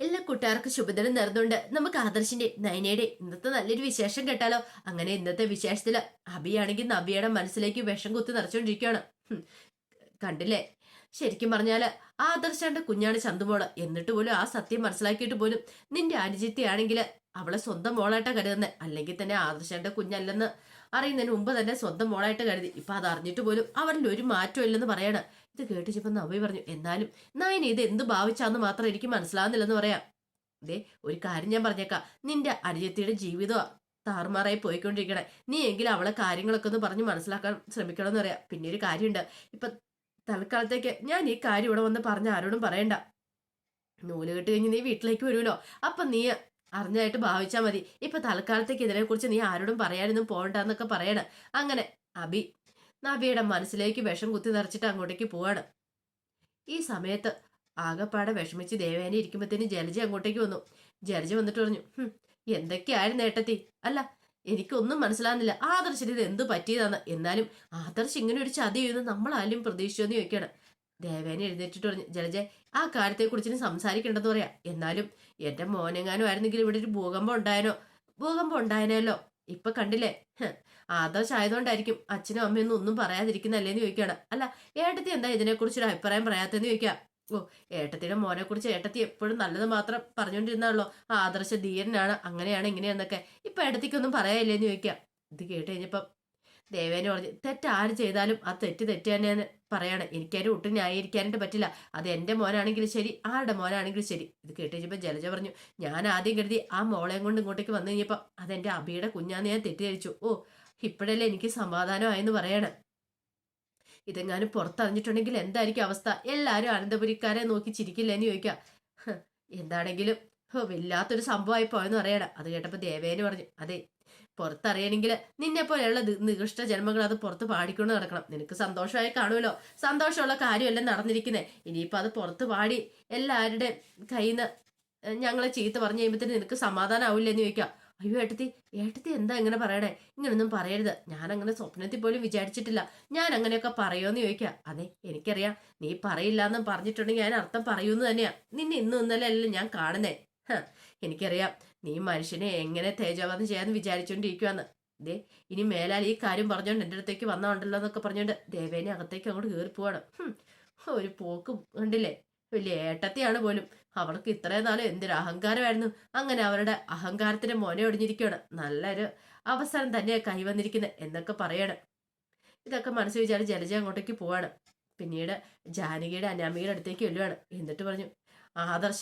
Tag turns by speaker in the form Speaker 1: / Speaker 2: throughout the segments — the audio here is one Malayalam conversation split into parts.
Speaker 1: എല്ലാ കൂട്ടുകാർക്കും ശുഭദിനം നേർന്നുകൊണ്ട് നമുക്ക് ആദർശിന്റെ നയനയുടെ ഇന്നത്തെ നല്ലൊരു വിശേഷം കേട്ടാലോ? അങ്ങനെ ഇന്നത്തെ വിശേഷത്തിൽ അബിയാണെങ്കിൽ നബിയുടെ മനസ്സിലേക്ക് വിഷം കുത്തി നിറച്ചുകൊണ്ടിരിക്കുകയാണ്. കണ്ടില്ലേ? ശരിക്കും പറഞ്ഞാൽ ആദർശന്റെ കുഞ്ഞാണ് ചന്തുമോൾ. എന്നിട്ട് പോലും ആ സത്യം മനസ്സിലാക്കിയിട്ട് പോലും നിന്റെ അനുജിത്തിയാണെങ്കിൽ അവളെ സ്വന്തം മോളായിട്ടാ കരുതുന്നത് അല്ലെങ്കിൽ തന്നെ ആദർശന്റെ കുഞ്ഞല്ലെന്ന് അറിയുന്നതിന് മുമ്പ് തന്നെ സ്വന്തം മോളായിട്ട് കരുതി. ഇപ്പൊ അത് അറിഞ്ഞിട്ട് പോലും അവരിൽ ഒരു മാറ്റം ഇല്ലെന്ന് പറയണം ഇത് കേട്ടിച്ചപ്പോൾ നവ്വി പറഞ്ഞു എന്നാലും നായന ഇത് എന്ത് ഭാവിച്ചാന്ന് മാത്രം എനിക്ക് മനസ്സിലാവുന്നില്ലെന്ന് പറയാം. ദേ ഒരു കാര്യം ഞാൻ പറഞ്ഞേക്കാം. നിന്റെ അനുജത്തിയുടെ ജീവിതം താറുമാറായി പോയിക്കൊണ്ടിരിക്കണേ. നീ എങ്കിലും അവളെ കാര്യങ്ങളൊക്കെ ഒന്ന് പറഞ്ഞ് മനസ്സിലാക്കാൻ ശ്രമിക്കണം എന്ന് പറയാം. പിന്നെ ഒരു കാര്യമുണ്ട്. ഇപ്പൊ തൽക്കാലത്തേക്ക് ഞാൻ ഈ കാര്യം ഇവിടെ വന്ന് പറഞ്ഞ ആരോടും പറയണ്ട. നൂൽ കെട്ട് കഴിഞ്ഞ് നീ വീട്ടിലേക്ക് വരുമല്ലോ. അപ്പൊ നീ അറിഞ്ഞായിട്ട് ഭാവിച്ചാൽ മതി. ഇപ്പൊ തൽക്കാലത്തേക്ക് ഇതിനെക്കുറിച്ച് നീ ആരോടും പറയാനൊന്നും പോകണ്ടെന്നൊക്കെ പറയണ. അങ്ങനെ അബി നബിയുടെ മനസ്സിലേക്ക് വിഷം കുത്തി നിറച്ചിട്ട് അങ്ങോട്ടേക്ക് പോവാണ്. ഈ സമയത്ത് ആകപ്പാടെ വിഷമിച്ച് ദേവേനെ ഇരിക്കുമ്പോഴത്തേന് ജലജ അങ്ങോട്ടേക്ക് വന്നു. ജലജ വന്നിട്ട് പറഞ്ഞു "ഹും, എന്തൊക്കെയായിരുന്നു ഏട്ടത്തി? അല്ല എനിക്കൊന്നും മനസ്സിലാകുന്നില്ല. ആദർശന് ഇത് എന്ത് പറ്റിയതാണ്? എന്നാലും ആദർശ് ഇങ്ങനെ ഒരു ചതി ചെയ്യുന്നു നമ്മളാരും പ്രതീക്ഷിച്ചെന്ന് ചോദിക്കുകയാണ്. ദേവേനെ എഴുന്നേറ്റിട്ട് പറഞ്ഞു ജലജ ആ കാര്യത്തെക്കുറിച്ച് ഇനി സംസാരിക്കേണ്ടെന്ന് പറയാം. എന്നാലും എന്റെ മോനെങ്ങാനും ആയിരുന്നെങ്കിൽ ഇവിടെ ഒരു ഭൂകമ്പം ഉണ്ടായനോ? ഭൂകമ്പം ഉണ്ടായനല്ലോ ഇപ്പൊ കണ്ടില്ലേ? ആദർശ് അച്ഛനും അമ്മയൊന്നും ഒന്നും പറയാതിരിക്കുന്നല്ലേന്ന് ചോദിക്കാണ്. അല്ല ഏട്ടത്തി എന്താ ഇതിനെക്കുറിച്ച് ഒരു അഭിപ്രായം പറയാത്തെന്ന് ചോദിക്കാം? ഓ ഏട്ടത്തിയുടെ മോനെ കുറിച്ച് ഏട്ടത്തി എപ്പോഴും നല്ലത് മാത്രം പറഞ്ഞുകൊണ്ടിരുന്നാണല്ലോ ആദർശ ധീരനാണ് അങ്ങനെയാണ് ഇങ്ങനെയാന്നൊക്കെ ഇപ്പൊ ഏട്ടത്തിക്കൊന്നും പറയാനില്ലേന്ന് ചോദിക്കാം. ഇത് കേട്ട് കഴിഞ്ഞപ്പം ദേവേനെ പറഞ്ഞു തെറ്റ് ആര് ചെയ്താലും ആ തെറ്റ് തെറ്റ് തന്നെയാണ് പറയാണ്. എനിക്കാരും ഒട്ടും ന്യായീകരിക്കാനായിട്ട് പറ്റില്ല. അത് എന്റെ മോനാണെങ്കിലും ശരി ആരുടെ മോനാണെങ്കിലും ശരി. ഇത് കേട്ട് ജലജ പറഞ്ഞു ഞാൻ ആദ്യം കരുതി ആ മോളെയും കൊണ്ട് ഇങ്ങോട്ടേക്ക് വന്നു കഴിഞ്ഞപ്പോൾ അതെന്റെ അബിയുടെ കുഞ്ഞാന്ന് ഞാൻ തെറ്റിദ്ധരിച്ചു. ഓ ഇപ്പോഴല്ലേ എനിക്ക് സമാധാനമായെന്ന് പറയണം. ഇതെങ്ങാനും പുറത്തറിഞ്ഞിട്ടുണ്ടെങ്കിൽ എന്തായിരിക്കും അവസ്ഥ? എല്ലാവരും അനന്തപുരിക്കാരെ നോക്കി ചിരിക്കില്ല എന്ന് ചോദിക്കാം എന്താണെങ്കിലും വല്ലാത്തൊരു സംഭവമായി പോയെന്ന് പറയണം. അത് കേട്ടപ്പോൾ ദേവേനെ പറഞ്ഞു അതെ പുറത്തറിയണമെങ്കിൽ നിന്നെ പോലെയുള്ള നികൃഷ്ട ജന്മങ്ങൾ അത് പുറത്ത് പാടിക്കൊണ്ട് നടക്കണം. നിനക്ക് സന്തോഷമായി കാണുമല്ലോ. സന്തോഷമുള്ള കാര്യമല്ല നടന്നിരിക്കുന്നത് ഇനിയിപ്പോൾ അത് പുറത്ത് പാടി എല്ലാവരുടെ കയ്യിൽ നിന്ന് ഞങ്ങളെ ചീത്ത പറഞ്ഞു കഴിയുമ്പോഴത്തേന് നിനക്ക് സമാധാനമാവില്ല എന്ന് ചോദിക്കാം അയ്യോ ഏട്ടത്തി ഏട്ടത്തി എന്താ ഇങ്ങനെ പറയണേ? ഇങ്ങനൊന്നും പറയരുത്. ഞാൻ അങ്ങനെ സ്വപ്നത്തിൽ പോലും വിചാരിച്ചിട്ടില്ല. ഞാൻ അങ്ങനെയൊക്കെ പറയുമെന്ന് ചോദിക്കാം അതെ എനിക്കറിയാം. നീ പറയില്ല എന്നും പറഞ്ഞിട്ടുണ്ടെങ്കിൽ ഞാൻ അർത്ഥം പറയൂന്ന് തന്നെയാ. നിന്നെ ഇന്നും ഇന്നലെ അല്ല ഞാൻ കാണുന്നേ. എനിക്കറിയാം. നീ മനുഷ്യനെ എങ്ങനെ തേജോവധം ചെയ്യാന്ന് വിചാരിച്ചോണ്ടിരിക്കുവാന്ന്. ദേ ഇനി മേലാൽ ഈ കാര്യം പറഞ്ഞുകൊണ്ട് എന്റെ അടുത്തേക്ക് വന്നോണ്ടല്ലോ എന്നൊക്കെ പറഞ്ഞോണ്ട് ദേവേനെ അകത്തേക്ക് അങ്ങോട്ട് കയറി പോവാണ്. ഒരു പോക്ക് കണ്ടില്ലേ? വലിയ ഏട്ടത്തെയാണ് പോലും. അവൾക്ക് ഇത്രയും നാളും എന്തൊരു അഹങ്കാരമായിരുന്നു. അങ്ങനെ അവരുടെ അഹങ്കാരത്തിന്റെ മോനെ ഒടിഞ്ഞിരിക്കുകയാണ് നല്ലൊരു അവസരം തന്നെയാണ് കൈവന്നിരിക്കുന്നത് എന്നൊക്കെ പറയണം. ഇതൊക്കെ മനസ്സ് വിചാരിച്ച് ജലജ അങ്ങോട്ടേക്ക് പോവാണ്. പിന്നീട് ജാനകിയുടെ അനാമികയുടെ അടുത്തേക്ക് വെല്ലുവാണ് എന്നിട്ട് പറഞ്ഞു ആദർശ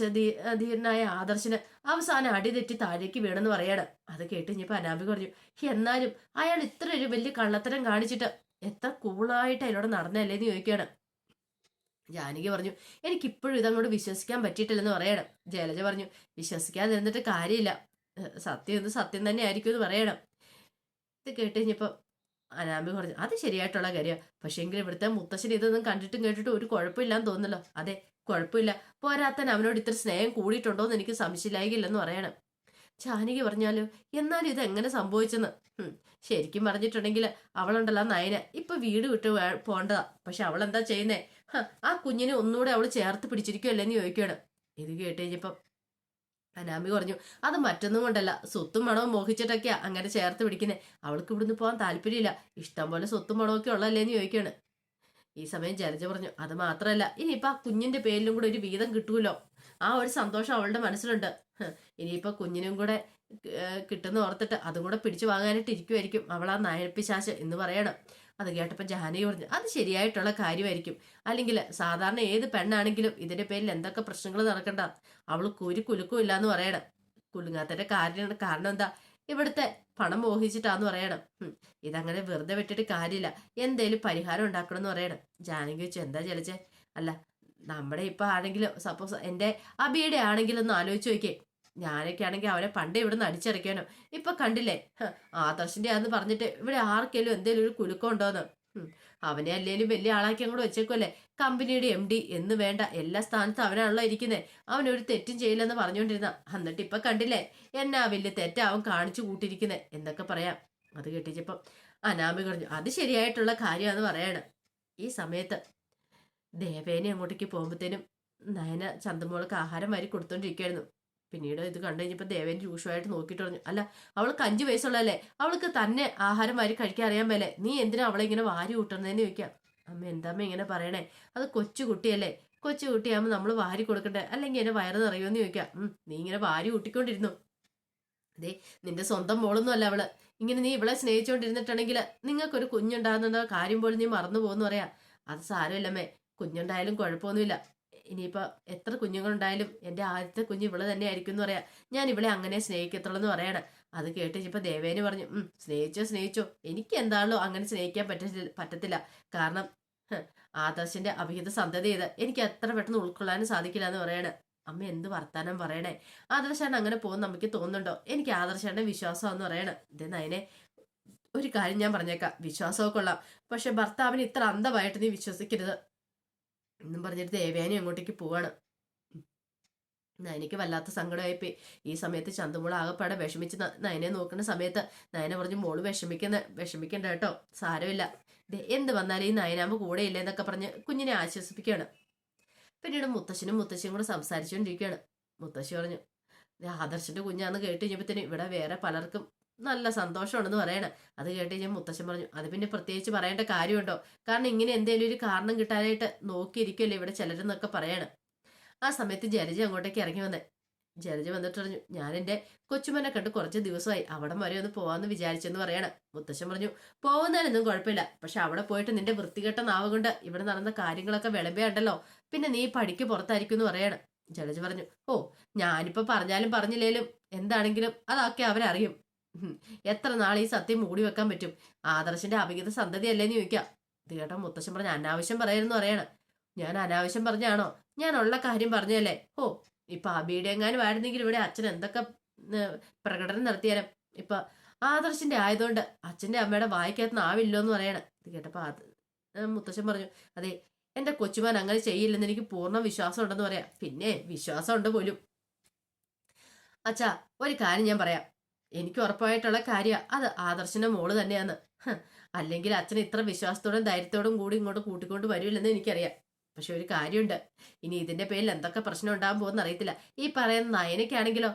Speaker 1: ധീരനായ ആദർശന് അവസാനം അടി തെറ്റി താഴേക്ക് വീണെന്ന് പറയാണ്. അത് കേട്ട് ഇനിയിപ്പോ അനാമിക പറഞ്ഞു എന്നാലും അയാൾ ഇത്ര ഒരു വലിയ കള്ളത്തരം കാണിച്ചിട്ട് എത്ര കൂളായിട്ട് അതിലൂടെ നടന്നല്ലേന്ന് ചോദിക്കുകയാണ്. ജാനകി പറഞ്ഞു എനിക്കിപ്പോഴും ഇതങ്ങോട്ട് വിശ്വസിക്കാൻ പറ്റിയിട്ടില്ലെന്ന് പറയണം. ജലജ പറഞ്ഞു വിശ്വസിക്കാതിരുന്നിട്ട് കാര്യമില്ല. സത്യം എന്ന് സത്യം തന്നെ ആയിരിക്കും എന്ന് പറയണം. ഇത് കേട്ട് കഴിഞ്ഞപ്പോൾ അനാമ്പി പറഞ്ഞു അത് ശരിയായിട്ടുള്ള കാര്യമാണ് പക്ഷേങ്കിൽ ഇവിടുത്തെ മുത്തശ്ശൻ ഇതൊന്നും കണ്ടിട്ടും കേട്ടിട്ടും ഒരു കുഴപ്പമില്ലാന്ന് തോന്നുന്നല്ലോ. അതെ കുഴപ്പമില്ല. പോരാത്തൻ അവനോട് ഇത്ര സ്നേഹം കൂടിയിട്ടുണ്ടോ എന്ന് എനിക്ക് സംശയമില്ലായില്ലെന്ന് പറയണം. ജാനകി പറഞ്ഞാലോ എന്നാലും ഇത് എങ്ങനെ സംഭവിച്ചെന്ന് ശരിക്കും പറഞ്ഞിട്ടുണ്ടെങ്കിൽ അവളുണ്ടല്ലോ നയന. ഇപ്പൊ വീട് വിട്ട് പോകേണ്ടതാ പക്ഷെ അവൾ എന്താ ചെയ്യുന്നേ ആ കുഞ്ഞിനെ ഒന്നുകൂടെ അവൾ ചേർത്ത് പിടിച്ചിരിക്കുമല്ലെന്ന് ചോദിക്കുകയാണ്. ഇത് കേട്ട് കഴിഞ്ഞപ്പം അനാമി പറഞ്ഞു അത് മറ്റൊന്നും കൊണ്ടല്ല. സ്വത്തും മണവും മോഹിച്ചിട്ടൊക്കെയാ അങ്ങനെ ചേർത്ത് പിടിക്കുന്നേ. അവൾക്ക് ഇവിടുന്ന് പോകാൻ താല്പര്യമില്ല. ഇഷ്ടം പോലെ സ്വത്തും ഒക്കെ ഉള്ളല്ലേന്ന് ചോദിക്കുകയാണ്. ഈ സമയം ജലജ പറഞ്ഞു അത് മാത്രമല്ല ഇനിയിപ്പോ ആ കുഞ്ഞിന്റെ പേരിലും കൂടെ ഒരു വീതം കിട്ടുമല്ലോ ആ ഒരു സന്തോഷം അവളുടെ മനസ്സിലുണ്ട്. ഇനിയിപ്പോ കുഞ്ഞിനും കൂടെ കിട്ടുന്ന ഓർത്തിട്ട് അതും കൂടെ പിടിച്ചു വാങ്ങാനായിട്ട് ഇരിക്കുമായിരിക്കും അവൾ ആ നയപ്പിശാശ് എന്ന് പറയണം. അത് കേട്ടപ്പോൾ ജാനകി പറഞ്ഞു അത് ശരിയായിട്ടുള്ള കാര്യമായിരിക്കും. അല്ലെങ്കിൽ സാധാരണ ഏത് പെണ്ണാണെങ്കിലും ഇതിന്റെ പേരിൽ എന്തൊക്കെ പ്രശ്നങ്ങൾ നടക്കണ്ട? അവൾ കുരു കുലുക്കും ഇല്ലാന്ന് പറയണം. കുലുങ്ങാത്തതിന്റെ കാരണം കാരണം എന്താ? ഇവിടുത്തെ പണം മോഹിച്ചിട്ടാന്ന് പറയണം. ഇതങ്ങനെ വെറുതെ വിട്ടിട്ട് കാര്യമില്ല. എന്തേലും പരിഹാരം ഉണ്ടാക്കണം എന്ന് പറയണം. ജാനകി വെച്ചു എന്താ ചലിച്ചേ അല്ല നമ്മുടെ ഇപ്പൊ ആണെങ്കിലും സപ്പോസ് എന്റെ അബിയുടെ ആണെങ്കിലും ഒന്ന് ആലോചിച്ച് നോക്കിയേ. ഞാനൊക്കെ ആണെങ്കിൽ അവനെ പണ്ടേ ഇവിടെ നിന്ന് അടിച്ചിറക്കാനോ ഇപ്പൊ കണ്ടില്ലേ? ആദർശിന്റെ ആന്ന് പറഞ്ഞിട്ട് ഇവിടെ ആർക്കെങ്കിലും എന്തേലും ഒരു കുലുക്കം ഉണ്ടോന്ന്? അവനെ അല്ലേലും വലിയ ആളാക്കി അങ്ങോട്ട് വെച്ചേക്കുമല്ലേ കമ്പനിയുടെ എം ഡി എന്ന് വേണ്ട എല്ലാ സ്ഥാനത്തും അവനാണല്ലോ ഇരിക്കുന്നത് അവൻ ഒരു തെറ്റും ചെയ്യില്ലെന്ന് പറഞ്ഞുകൊണ്ടിരുന്ന. എന്നിട്ട് ഇപ്പൊ കണ്ടില്ലേ? എന്നാ വലിയ തെറ്റാവും കാണിച്ചു കൂട്ടിയിരിക്കുന്നത് എന്നൊക്കെ പറയാം. അത് കേട്ടിച്ചപ്പം അനാമി പറഞ്ഞു അത് ശരിയായിട്ടുള്ള കാര്യമാണെന്ന് പറയാണ്. ഈ സമയത്ത് ദേവേനെ അങ്ങോട്ടേക്ക് പോകുമ്പോഴത്തേനും നയന ചന്തമോൾക്ക് ആഹാരം വാരി കൊടുത്തോണ്ടിരിക്കുകയായിരുന്നു പിന്നീട് ഇത് കണ്ടു കഴിഞ്ഞപ്പോൾ ദേവേൻ രൂക്ഷമായിട്ട് നോക്കിയിട്ട് പറഞ്ഞു അല്ല അവൾക്ക് അഞ്ച് വയസ്സുള്ളതല്ലേ? അവൾക്ക് തന്നെ ആഹാരം വാരി കഴിക്കാൻ അറിയാൻ മേലെ. നീ എന്തിനാ അവളെ ഇങ്ങനെ വാരി കൂട്ടുന്നതെന്ന് ചോദിക്കാം? അമ്മ എന്താമ്മ ഇങ്ങനെ പറയണേ? അത് കൊച്ചുകുട്ടിയല്ലേ കൊച്ചുകുട്ടിയാകുമ്പോൾ കൊച്ചു നമ്മൾ വാരി കൊടുക്കണ്ടേ? അല്ലെങ്കിൽ എന്നെ വയറ് നിറയുമെന്ന് ചോദിക്കാം. നീ ഇങ്ങനെ വാരി കൂട്ടിക്കൊണ്ടിരുന്നു അതെ നിന്റെ സ്വന്തം മോളൊന്നും അല്ല അവൾ. ഇങ്ങനെ നീ ഇവളെ സ്നേഹിച്ചുകൊണ്ടിരുന്നിട്ടുണ്ടെങ്കിൽ നിങ്ങൾക്കൊരു കുഞ്ഞുണ്ടാകുന്ന കാര്യം പോലും നീ മറന്നു പോകുന്നു പറയാ. അത് സാരമില്ലമ്മേ. കുഞ്ഞുണ്ടായാലും കുഴപ്പമൊന്നുമില്ല. ഇനിയിപ്പോൾ എത്ര കുഞ്ഞുങ്ങളുണ്ടായാലും എന്റെ ആദ്യത്തെ കുഞ്ഞ് ഇവൾ തന്നെ ആയിരിക്കും എന്ന് പറയാം. ഞാൻ ഇവളെ അങ്ങനെ സ്നേഹിക്കത്തുള്ളൂ എന്ന് പറയാണ്. അത് കേട്ട് ഇപ്പൊ ദേവേന് പറഞ്ഞു ഉം സ്നേഹിച്ചോ സ്നേഹിച്ചോ. എനിക്ക് എന്താണല്ലോ അങ്ങനെ സ്നേഹിക്കാൻ പറ്റത്തില്ല പറ്റത്തില്ല. കാരണം ആദർശിന്റെ അഭിഹിത സന്തതി ചെയ്ത് എനിക്ക് എത്ര പെട്ടെന്ന് ഉൾക്കൊള്ളാനും സാധിക്കില്ല എന്ന് പറയണ. അമ്മ എന്ത് വർത്താനം പറയണേ? ആദർശാണ് അങ്ങനെ പോകുന്ന നമുക്ക് തോന്നുന്നുണ്ടോ? എനിക്ക് ആദർശാന്റെ വിശ്വാസം എന്ന് പറയണേ. ഇത് അതിനെ ഒരു കാര്യം ഞാൻ പറഞ്ഞേക്കാം. വിശ്വാസമൊക്കെ കൊള്ളാം. പക്ഷെ ഭർത്താവിന് ഇത്ര അന്ധമായിട്ട് നീ വിശ്വസിക്കരുത്. എന്നും പറഞ്ഞിട്ട് ദേവയാനി അങ്ങോട്ടേക്ക് പോവാണ്. നയനയ്ക്ക് വല്ലാത്ത സങ്കടമായിപ്പോയി. ഈ സമയത്ത് ചന്തമുള ആകെപ്പാടെ വിഷമിച്ച് നയനെ നോക്കുന്ന സമയത്ത് നയന പറഞ്ഞു മോൾ വിഷമിക്കുന്ന വിഷമിക്കണ്ട കേട്ടോ സാരമില്ല. എന്ത് വന്നാലും ഈ നയനാമ്പ് കൂടെ ഇല്ല എന്നൊക്കെ പറഞ്ഞ് കുഞ്ഞിനെ ആശ്വസിപ്പിക്കുകയാണ്. പിന്നീട് മുത്തശ്ശനും മുത്തശ്ശിയും കൂടെ സംസാരിച്ചുകൊണ്ടിരിക്കുകയാണ്. മുത്തശ്ശി പറഞ്ഞു "ദേ, ആദർശന്റെ കുഞ്ഞാന്ന് കേട്ട് കഴിഞ്ഞപ്പോഴത്തേനും ഇവിടെ വേറെ പലർക്കും നല്ല സന്തോഷമാണെന്ന് പറയണം. അത് കേട്ട് കഴിഞ്ഞാൽ മുത്തശ്ശൻ പറഞ്ഞു അത് പിന്നെ പ്രത്യേകിച്ച് പറയേണ്ട കാര്യമുണ്ടോ? കാരണം ഇങ്ങനെ എന്തെങ്കിലും ഒരു കാരണം കിട്ടാനായിട്ട് നോക്കിയിരിക്കുമല്ലോ ഇവിടെ ചിലരെന്നൊക്കെ പറയാണ്. ആ സമയത്ത് ജലജ അങ്ങോട്ടേക്ക് ഇറങ്ങി വന്നെ. ജലജ വന്നിട്ട് പറഞ്ഞു ഞാൻ എന്റെ കൊച്ചുമനെ കണ്ട് കുറച്ച് ദിവസമായി. അവിടം വരെ ഒന്ന് പോവാന്ന് വിചാരിച്ചെന്ന് പറയണം. മുത്തശ്ശൻ പറഞ്ഞു പോകുന്നതിനൊന്നും കുഴപ്പമില്ല. പക്ഷെ അവിടെ പോയിട്ട് നിന്റെ വൃത്തികെട്ട നാവ് കൊണ്ട് ഇവിടെ നടന്ന കാര്യങ്ങളൊക്കെ വിളമ്പയുണ്ടല്ലോ. പിന്നെ നീ പടിക്ക് പുറത്തായിരിക്കും എന്ന് പറയണം. ജലജ പറഞ്ഞു ഓ ഞാനിപ്പോ പറഞ്ഞാലും പറഞ്ഞില്ലേലും എന്താണെങ്കിലും അതൊക്കെ അവരറിയും. എത്ര നാൾ ഈ സത്യം മൂടി വെക്കാൻ പറ്റും? ആദർശന്റെ അഭിഗത സന്തതി അല്ലേന്ന് ചോദിക്കാം. ഇത് കേട്ടോ മുത്തശ്ശൻ പറഞ്ഞ അനാവശ്യം പറയായിരുന്നു പറയണം. ഞാൻ അനാവശ്യം പറഞ്ഞാണോ? ഞാൻ ഉള്ള കാര്യം പറഞ്ഞല്ലേ? ഓ ഇപ്പൊ അബിയുടെ എങ്ങാനും ആയിരുന്നെങ്കിൽ ഇവിടെ അച്ഛൻ എന്തൊക്കെ പ്രകടനം നടത്തിയാലും. ഇപ്പൊ ആദർശിന്റെ ആയതുകൊണ്ട് അച്ഛന്റെ അമ്മയുടെ വായിക്കകത്ത് ആവില്ലോ എന്ന് പറയണം. ഇത് കേട്ടപ്പോ അത് മുത്തശ്ശൻ പറഞ്ഞു അതെ എന്റെ കൊച്ചുമാൻ അങ്ങനെ ചെയ്യില്ലെന്ന് എനിക്ക് പൂർണ വിശ്വാസം ഉണ്ടെന്ന് പറയാം. പിന്നെ വിശ്വാസം ഉണ്ട് പോലും. അച്ഛാ ഒരു കാര്യം ഞാൻ പറയാം. എനിക്ക് ഉറപ്പായിട്ടുള്ള കാര്യം. അത് ആദർശിന്റെ മോൾ തന്നെയാണ് അല്ലെങ്കിൽ അച്ഛൻ ഇത്ര വിശ്വാസത്തോടും ധൈര്യത്തോടും കൂടി ഇങ്ങോട്ട് കൂട്ടിക്കൊണ്ട് വരില്ലെന്ന് എനിക്കറിയാം. പക്ഷെ ഒരു കാര്യമുണ്ട്. ഇനി ഇതിന്റെ പേരിൽ എന്തൊക്കെ പ്രശ്നം ഉണ്ടാകാൻ പോകുന്ന അറിയത്തില്ല. ഈ പറയുന്ന നയനയ്ക്കാണെങ്കിലോ?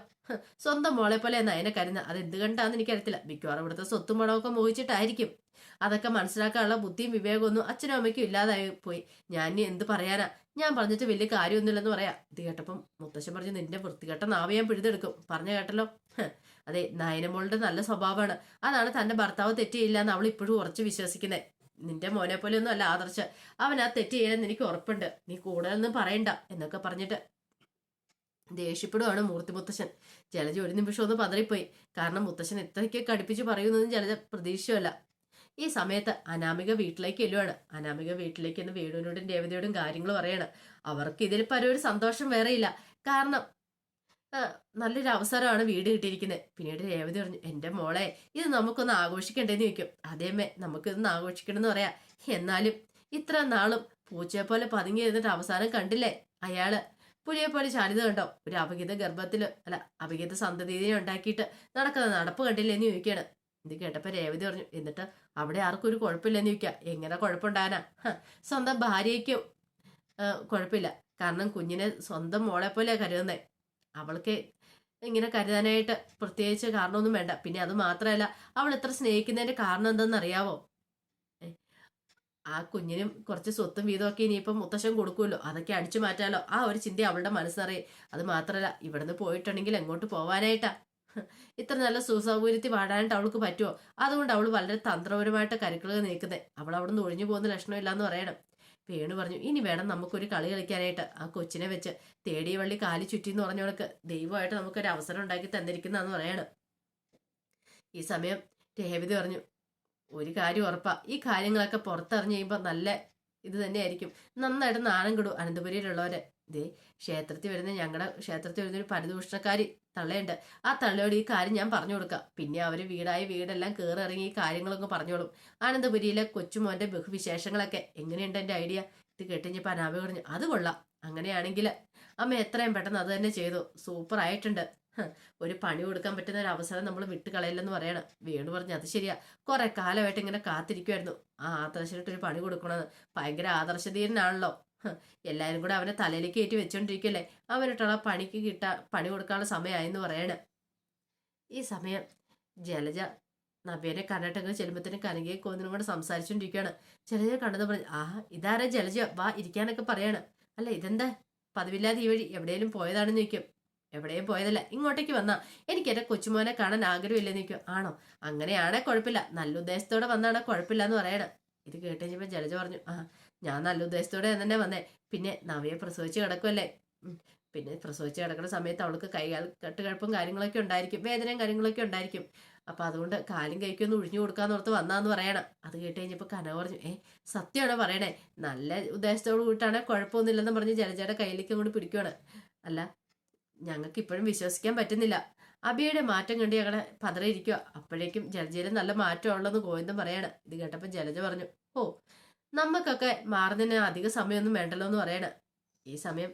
Speaker 1: സ്വന്തം മോളെ പോലെ നയനെ കരുന്ന അത് എന്ത് കണ്ടാന്ന് എനിക്കറിയത്തില്ല. മിക്കവാറും ഇവിടുത്തെ സ്വത്തും പണമൊക്കെ മോഹിച്ചിട്ടായിരിക്കും. അതൊക്കെ മനസ്സിലാക്കാനുള്ള ബുദ്ധിയും വിവേകമൊന്നും അച്ഛനും അമ്മയ്ക്കും ഇല്ലാതായി പോയി. ഞാൻ എന്ത് പറയാനാ? ഞാൻ പറഞ്ഞിട്ട് വലിയ കാര്യമൊന്നുമില്ലെന്ന് പറയാം. ഇത് കേട്ടപ്പം മുത്തശ്ശൻ പറഞ്ഞു നിന്റെ വൃത്തികെട്ട നാവ് ഞാൻ പിഴുതെടുക്കും. പറഞ്ഞു കേട്ടല്ലോ? അതെ നയനമോളുടെ നല്ല സ്വഭാവമാണ്. അതാണ് തന്റെ ഭർത്താവ് തെറ്റിയില്ല എന്ന് അവൾ ഇപ്പോഴും ഉറച്ചു വിശ്വസിക്കുന്നത് നിന്റെ മോനെ പോലെ ഒന്നും അല്ല ആദർശ്. അവൻ ആ തെറ്റ് ചെയ്യണമെന്ന് എനിക്ക് ഉറപ്പുണ്ട്. നീ കൂടുതലൊന്നും പറയണ്ട എന്നൊക്കെ പറഞ്ഞിട്ട് ദേഷ്യപ്പെടുവാണ് മൂർത്തി മുത്തശ്ശൻ. ജലജ ഒരു നിമിഷം ഒന്ന് പതറിപ്പോയി. കാരണം മുത്തശ്ശൻ എത്രയ്ക്ക് കടുപ്പിച്ച് പറയുന്നതും ജലജ പ്രതീക്ഷയല്ല ഈ സമയത്ത് അനാമിക വീട്ടിലേക്ക് എല്ലുവാണ് അനാമിക വീട്ടിലേക്ക് എന്ന് വേണുവിനോടും രേവതിയോടും കാര്യങ്ങൾ പറയാണ്. അവർക്ക് ഇതിൽ പരം സന്തോഷം വേറെയില്ല. കാരണം നല്ലൊരു അവസരമാണ് വീട് കിട്ടിയിരിക്കുന്നത് പിന്നീട് രേവതി പറഞ്ഞു എന്റെ മോളെ ഇത് നമുക്കൊന്ന് ആഘോഷിക്കണ്ടേന്ന് ചോദിക്കും. അതേമേ നമുക്കിതൊന്ന് ആഘോഷിക്കണം എന്ന് പറയാം. എന്നാലും ഇത്ര നാളും പൂച്ചയെ പോലെ പതുങ്ങി ഇരുന്നിട്ട് അവസാനം കണ്ടില്ലേ അയാൾ? പുലിയെ പോലെ ചാടിയത് കണ്ടോ? ഒരു അപഹിത ഗർഭത്തിൽ അല്ല അപഹിത സന്തതിയെ ഉണ്ടാക്കിയിട്ട് നടക്കുന്ന നടപ്പ് കണ്ടില്ലേ എന്ന് ചോദിക്കാണ് ഇത് കേട്ടപ്പോ രേവതി പറഞ്ഞു എന്നിട്ട് അവിടെ ആർക്കും ഒരു കുഴപ്പമില്ലെന്ന് ചോദിക്കാം. എങ്ങനെ കുഴപ്പമുണ്ടാകാനാ സ്വന്തം ഭാര്യയ്ക്കും കുഴപ്പമില്ല. കാരണം കുഞ്ഞിനെ സ്വന്തം മോളെ പോലെ കരുതുന്നേ. അവൾക്ക് ഇങ്ങനെ കരുതാനായിട്ട് പ്രത്യേകിച്ച് കാരണമൊന്നും വേണ്ട. പിന്നെ അത് മാത്രമല്ല അവൾ എത്ര സ്നേഹിക്കുന്നതിന്റെ കാരണം എന്തെന്ന് അറിയാവോ ആ കുഞ്ഞിനും കുറച്ച് സ്വത്തും വീതമൊക്കെ ഇനിയിപ്പം മുത്തശ്ശൻ കൊടുക്കുമല്ലോ. അതൊക്കെ അടിച്ചു മാറ്റാലോ? ആ ഒരു ചിന്ത അവളുടെ മനസ്സറിയേ. അത് മാത്രമല്ല ഇവിടുന്ന് പോയിട്ടുണ്ടെങ്കിൽ എങ്ങോട്ട് പോവാനായിട്ടാ? ഇത്ര നല്ല സുസൗകര്യത്തിൽ വാടാനായിട്ട് അവൾക്ക് പറ്റുമോ? അതുകൊണ്ട് അവൾ വളരെ തന്ത്രപരമായിട്ട് കരുക്കൾ നീക്കുന്നത് അവൾ അവിടെ നിന്ന് ഒഴിഞ്ഞു പോകുന്ന ലക്ഷണമില്ല എന്ന് പറയണം. വേണു പറഞ്ഞു ഇനി വേണം നമുക്കൊരു കളി കളിക്കാനായിട്ട്. ആ കൊച്ചിനെ വെച്ച് തേടിയ വള്ളി കാലി ചുറ്റി എന്ന് പറഞ്ഞവൾക്ക് ദൈവമായിട്ട് നമുക്കൊരു അവസരം ഉണ്ടാക്കി തന്നിരിക്കുന്നതെന്ന് പറയാണ്. ഈ സമയം രേവതി പറഞ്ഞു ഒരു കാര്യം ഉറപ്പാ ഈ കാര്യങ്ങളൊക്കെ പുറത്തറിഞ്ഞു കഴിയുമ്പോൾ നല്ല ഇത് തന്നെയായിരിക്കും. നന്നായിട്ട് നാണം കിടും അനന്തപുരിയിലുള്ളവരെ. ഇതേ ക്ഷേത്രത്തിൽ വരുന്ന ഞങ്ങളുടെ ക്ഷേത്രത്തിൽ വരുന്ന ഒരു പരിദൂഷണക്കാരി തള്ളയുണ്ട്. ആ തള്ളയോട് ഈ കാര്യം ഞാൻ പറഞ്ഞു കൊടുക്കാം. പിന്നെ അവർ വീടായി വീടെല്ലാം കേറി ഇറങ്ങി ഈ കാര്യങ്ങളൊക്കെ പറഞ്ഞോളും. ആനന്ദപുരിയിലെ കൊച്ചുമോന്റെ ബഹുവിശേഷങ്ങളൊക്കെ. എങ്ങനെയുണ്ട് എന്റെ ഐഡിയ? ഇത് കേട്ടിഞ്ഞപ്പോൾ അനാമ പറഞ്ഞു അത് കൊള്ളാം. അങ്ങനെയാണെങ്കിൽ അമ്മ എത്രയും പെട്ടെന്ന് അത് തന്നെ ചെയ്തു. സൂപ്പർ ആയിട്ടുണ്ട്. ഒരു പണി കൊടുക്കാൻ പറ്റുന്ന ഒരു അവസരം നമ്മൾ വിട്ട് കളയില്ലെന്ന് പറയണം. വേണു പറഞ്ഞു അത് ശരിയാ. കുറെ കാലമായിട്ട് ഇങ്ങനെ കാത്തിരിക്കുമായിരുന്നു ആ ആദർശനായിട്ട് ഒരു പണി കൊടുക്കണമെന്ന് ഭയങ്കര ആദർശധീരനാണല്ലോ. ഹ്, എല്ലാരും കൂടെ അവനെ തലയിലേക്ക് കയറ്റി വെച്ചോണ്ടിരിക്കല്ലേ? അവനിട്ടുള്ള പണിക്ക് കിട്ടാ പണി കൊടുക്കാനുള്ള സമയമായെന്ന് പറയാണ്. ഈ സമയം ജലജ നവ്യനെ കണ്ടിട്ടങ്ങ് ചെല്ലുമ്പത്തിന് കനകയെ കോന്നിനും കൂടെ സംസാരിച്ചോണ്ടിരിക്കുകയാണ് ജലജ കണ്ടത് പറഞ്ഞു ആ ഇതാരാ ജലജ? വാ ഇരിക്കാനൊക്കെ പറയാണ്. അല്ല ഇതെന്താ? പതിവില്ലാതെ ഈ വഴി എവിടെയെങ്കിലും പോയതാണെന്ന് ചോദിക്കും. എവിടെയും പോയതല്ല ഇങ്ങോട്ടേക്ക് വന്നാ. എനിക്ക് എന്റെ കൊച്ചുമോനെ കാണാൻ ആഗ്രഹമില്ലെന്ന് നിൽക്കും ആണോ? അങ്ങനെയാണെ കുഴപ്പമില്ല. നല്ല ഉദ്ദേശത്തോടെ വന്നാണെ കുഴപ്പമില്ല എന്ന് പറയണം. ഇത് കേട്ട് കഴിഞ്ഞപ്പോൾ ജലജ പറഞ്ഞു ആ ഞാൻ നല്ല ഉദ്ദേശത്തോടെ തന്നെ വന്നേ. പിന്നെ നവയെ പ്രസവിച്ച് കിടക്കുമല്ലേ പിന്നെ പ്രസവിച്ച് കിടക്കുന്ന സമയത്ത് അവൾക്ക് കൈകാൽ കെട്ടുകഴപ്പും കാര്യങ്ങളൊക്കെ ഉണ്ടായിരിക്കും. വേദനയും കാര്യങ്ങളൊക്കെ ഉണ്ടായിരിക്കും. അപ്പൊ അതുകൊണ്ട് കാലും കൈക്കൊന്ന് ഒഴിഞ്ഞു കൊടുക്കാന്ന് ഓർത്ത് വന്നാന്ന് പറയണം. അത് കേട്ട് കഴിഞ്ഞപ്പോൾ കന പറഞ്ഞു ഏ സത്യമാണ് പറയണേ? നല്ല ഉദ്ദേശത്തോട് കൂട്ടാണ് കുഴപ്പമൊന്നുമില്ലെന്ന് പറഞ്ഞ് ജലജയുടെ കയ്യിലേക്ക് അങ്ങോട്ട് പിടിക്കുവാണ്. അല്ല ഞങ്ങൾക്ക് ഇപ്പോഴും വിശ്വസിക്കാൻ പറ്റുന്നില്ല. അബിയുടെ മാറ്റം കണ്ട് ഞങ്ങളെ പതറിയിരിക്കുക അപ്പോഴേക്കും ജലജയിലും നല്ല മാറ്റം ഉള്ളതെന്ന് ഗോവിന്ദൻ പറയാണ്. ഇത് കേട്ടപ്പോൾ ജലജ പറഞ്ഞു ഓ നമുക്കൊക്കെ മാറുന്നതിന് അധിക സമയമൊന്നും വേണ്ടല്ലോ എന്ന് പറയണം. ഈ സമയം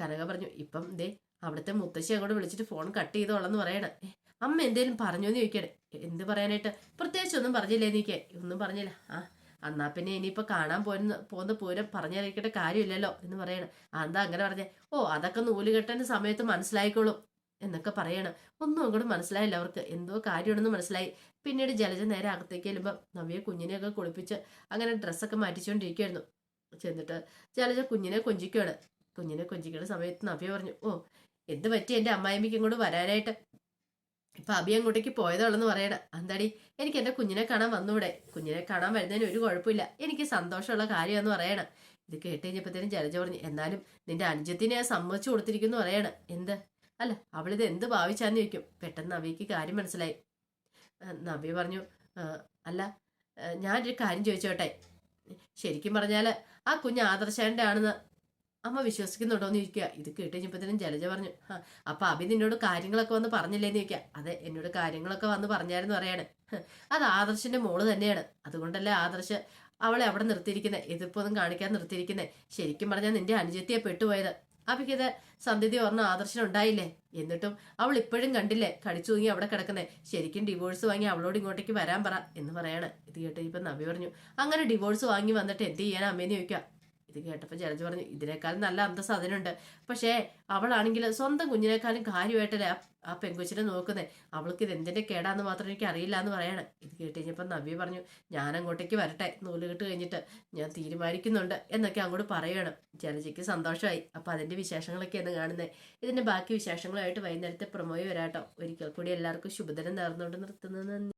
Speaker 1: കനക പറഞ്ഞു ഇപ്പം ദേ അവിടുത്തെ മുത്തശ്ശി അങ്ങോട്ട് വിളിച്ചിട്ട് ഫോൺ കട്ട് ചെയ്തോളെന്ന് പറയണം. അമ്മ എന്തേലും പറഞ്ഞു എന്ന് ചോദിക്കണേ. എന്ത് പറയാനായിട്ട്? പ്രത്യേകിച്ച് ഒന്നും പറഞ്ഞില്ലേ എനിക്ക് ഒന്നും പറഞ്ഞില്ല. ആ എന്നാ പിന്നെ ഇനിയിപ്പോൾ കാണാൻ പോരുന്ന പോകുന്ന പൂരം പറഞ്ഞറിയിക്കേണ്ട കാര്യമില്ലല്ലോ എന്ന് പറയണം. എന്താ അങ്ങനെ പറഞ്ഞേ? ഓ അതൊക്കെ നൂൽ കെട്ടേണ്ട സമയത്ത് മനസ്സിലായിക്കോളും. എന്നൊക്കെ പറയണം. ഒന്നും അങ്ങോട്ട് മനസ്സിലായില്ല അവർക്ക്. എന്തോ കാര്യമാണെന്ന് മനസ്സിലായി. പിന്നീട് ജലജ നേരെ അകത്തേക്ക് ചെല്ലുമ്പോൾ നവ്യ കുഞ്ഞിനെയൊക്കെ കുളിപ്പിച്ച് അങ്ങനെ ഡ്രസ്സൊക്കെ മാറ്റിച്ചുകൊണ്ടിരിക്കുകയായിരുന്നു ചെന്നിട്ട് ജലജ കുഞ്ഞിനെ കൊഞ്ചിക്കുകയാണ് കുഞ്ഞിനെ കൊഞ്ചിക്കുന്ന സമയത്ത് നവ്യ പറഞ്ഞു ഓ എന്ത് പറ്റി എന്റെ അമ്മായിമ്മയ്ക്ക് ഇങ്ങോട്ട് വരാനായിട്ട്? ഇപ്പൊ അബി അങ്ങോട്ടേക്ക് പോയതാണെന്ന് പറയണ. എന്താടി? എനിക്ക് എന്റെ കുഞ്ഞിനെ കാണാൻ വന്നൂടെ? കുഞ്ഞിനെ കാണാൻ വരുന്നതിന് ഒരു കുഴപ്പമില്ല. എനിക്ക് സന്തോഷമുള്ള കാര്യമെന്ന് പറയണം. ഇത് കേട്ട് കഴിഞ്ഞപ്പോഴത്തേനും ജലജ പറഞ്ഞു എന്നാലും നിന്റെ അനുജത്തിനെ സമ്മതിച്ചു കൊടുത്തിരിക്കുന്നു പറയണം. എന്ത്? അല്ല അവളിത് എന്ത് ഭാവിച്ചാന്ന് ചോദിക്കും. പെട്ടെന്ന് നവിക്ക് കാര്യം മനസ്സിലായി. നവി പറഞ്ഞു അല്ല ഞാനൊരു കാര്യം ചോദിച്ചോട്ടെ. ശരിക്കും പറഞ്ഞാൽ ആ കുഞ്ഞ് ആദർശാന്റെ ആണെന്ന് അമ്മ വിശ്വസിക്കുന്നുണ്ടോ എന്ന് ചോദിക്കുക. ഇത് കേട്ട് കഴിഞ്ഞപ്പോഴത്തേനും ജലജ പറഞ്ഞു "ആ, അപ്പം അഭി നിന്നോട് കാര്യങ്ങളൊക്കെ വന്ന് പറഞ്ഞില്ലേന്ന് ചോദിക്കുക. അതെ എന്നോട് കാര്യങ്ങളൊക്കെ വന്ന് പറഞ്ഞായിരുന്നു പറയാണ്. "ഹ്, അത് ആദർശിന്റെ മോൾ തന്നെയാണ്. അതുകൊണ്ടല്ലേ ആദർശ് അവളെ അവിടെ നിർത്തിയിരിക്കുന്നത് എതിർപ്പൊന്നും കാണിക്കാൻ നിർത്തിയിരിക്കുന്നത് ശരിക്കും പറഞ്ഞാൽ നിന്റെ അനുജത്തിയെ പെട്ടുപോയത്. അഭിക്കത് സന്ധ്യതി ഓർമ്മ ആദർശം ഉണ്ടായില്ലേ എന്നിട്ടും അവൾ ഇപ്പോഴും കണ്ടില്ലേ? കടിച്ചു തൂങ്ങി അവിടെ കിടക്കുന്നേ. ശരിക്കും ഡിവോഴ്സ് വാങ്ങി അവളോട് ഇങ്ങോട്ടേക്ക് വരാൻ പറ എന്ന് പറയാണ്. ഇത് കേട്ട് ഇപ്പം നബി പറഞ്ഞു അങ്ങനെ ഡിവോഴ്സ് വാങ്ങി വന്നിട്ട് എന്ത് ചെയ്യാൻ അമ്മേന്ന് ചോദിക്കുക? ഇത് കേട്ടപ്പോൾ ജലജ പറഞ്ഞു ഇതിനേക്കാളും നല്ല അന്തസ് അതിനുണ്ട്. പക്ഷേ അവളാണെങ്കിൽ സ്വന്തം കുഞ്ഞിനേക്കാളും കാര്യമായിട്ടല്ലേ ആ- പെങ്കുച്ചിനെ നോക്കുന്നത് നോക്കുന്നേ? അവൾക്ക് ഇത് എന്തിന്റെ കേടാന്ന് മാത്രം എനിക്ക് അറിയില്ല എന്ന് പറയാണ്. ഇത് കേട്ട് കഴിഞ്ഞപ്പോൾ പറഞ്ഞു ഞാൻ അങ്ങോട്ടേക്ക് വരട്ടെ. നൂൽ കിട്ട് കഴിഞ്ഞിട്ട് ഞാൻ തീരുമാനിക്കുന്നുണ്ട് എന്നൊക്കെ അങ്ങോട്ട് പറയണം. ജലജയ്ക്ക് സന്തോഷമായി. അപ്പോൾ അതിന്റെ എന്ന് കാണുന്നത് ഇതിന്റെ ബാക്കി വിശേഷങ്ങളായിട്ട് വൈകുന്നേരത്തെ പ്രൊമോയി വരാട്ടോ. ഒരിക്കൽ കൂടി എല്ലാവർക്കും ശുഭദിനം നേർന്നുകൊണ്ട് നിർത്തുന്നത്